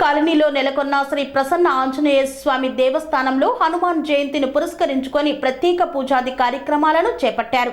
కాలనీలో నెలకొన్న శ్రీ ప్రసన్న ఆంజనేయ స్వామి దేవస్థానంలో హనుమాన్ జయంతిని పురస్కరించుకొని ప్రత్యేక పూజాది కార్యక్రమాలను చేపట్టారు.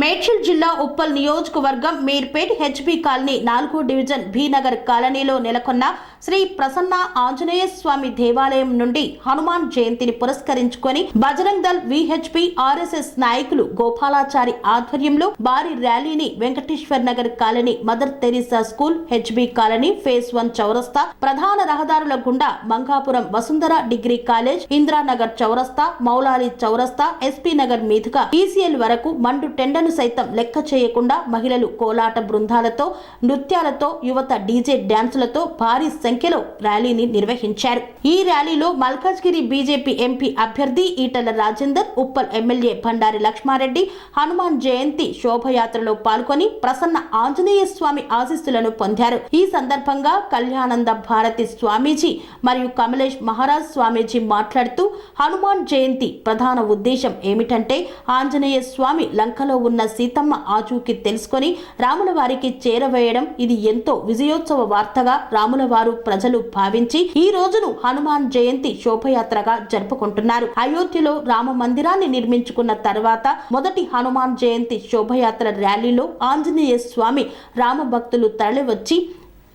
మేడ్చల్ జిల్లా ఉప్పల్ నియోజకవర్గం మీర్పేట్ హెచ్బి కాలనీ నాలుగో డివిజన్ బి నగర్ కాలనీలో నెలకొన్న శ్రీ ప్రసన్న ఆంజనేయ స్వామి దేవాలయం నుండి హనుమాన్ జయంతిని పురస్కరించుకొని బజరంగ్ దల్ విహెచ్పి ఆర్ఎస్ఎస్ నాయకులు గోపాలాచారి ఆధ్వర్యంలో భారీ ర్యాలీని Venkateshwar Nagar colony mother Teresa school HB colony phase one చౌరస్తా ప్రధాన రహదారుల గుండా మంగాపురం వసుంధర డిగ్రీ కాలేజ్ ఇందిరానగర్ చౌరస్తా మౌలాలి చౌరస్తా ఎస్పీ నగర్ మీదుగా ఈసీఎల్ వరకు మండు టెండను సైతం లెక్క చేయకుండా మహిళలు కోలాట బృందాలతో నృత్యాలతో యువత డీజే డ్యాన్సులతో భారీ సంఖ్యలో ర్యాలీని నిర్వహించారు. ఈ ర్యాలీలో మల్కాజ్గిరి బీజేపీ ఎంపీ అభ్యర్థి ఈటల రాజేందర్ ఉప్పల్ ఎమ్మెల్యే భండారి లక్ష్మారెడ్డి హనుమాన్ జయంతి శోభయాత్రలో పాల్గొని ప్రసన్న ఆంజనేయ స్వామి ఆశీస్సులను పొందారు. ఈ సందర్భంగా కళ్యాణంద భారతి స్వామీజీ మరియు కమలేష్ మహారాజ్ స్వామీజీ మాట్లాడుతూ హనుమాన్ జయంతి ప్రధాన ఉద్దేశం ఏమిటంటే ఆంజనేయ స్వామి లంకలో ఉన్న సీతమ్మ ఆచూకి తెలుసుకొని రాముల వారికి చేరవేయడం. ఇది ఎంతో విజయోత్సవ వార్తగా రాముల వారు ప్రజలు భావించి ఈ రోజును హనుమాన్ జయంతి శోభయాత్రగా జరుపుకుంటున్నారు. అయోధ్యలో రామ మందిరాన్ని నిర్మించుకున్న తర్వాత మొదటి హనుమాన్ జయంతి శోభయాత్ర ర్యాలీలో ఆంజనేయ స్వామి రామ భక్తులు తరలివచ్చి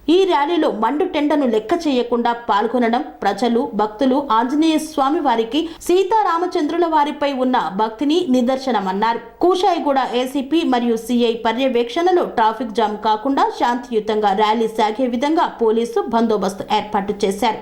ఈ ర్యాలీలో మండు టెండను లెక్క చేయకుండా పాల్గొనడం ప్రజలు భక్తులు ఆంజనేయ స్వామి వారికి సీతారామచంద్రుల వారిపై ఉన్న భక్తిని నిదర్శనమన్నారు. కూషాయిగూడ ఏసీపీ మరియు సిఐ పర్యవేక్షణలో ట్రాఫిక్ జామ్ కాకుండా శాంతియుతంగా ర్యాలీ సాగే విధంగా పోలీసు బందోబస్తు ఏర్పాటు చేశారు.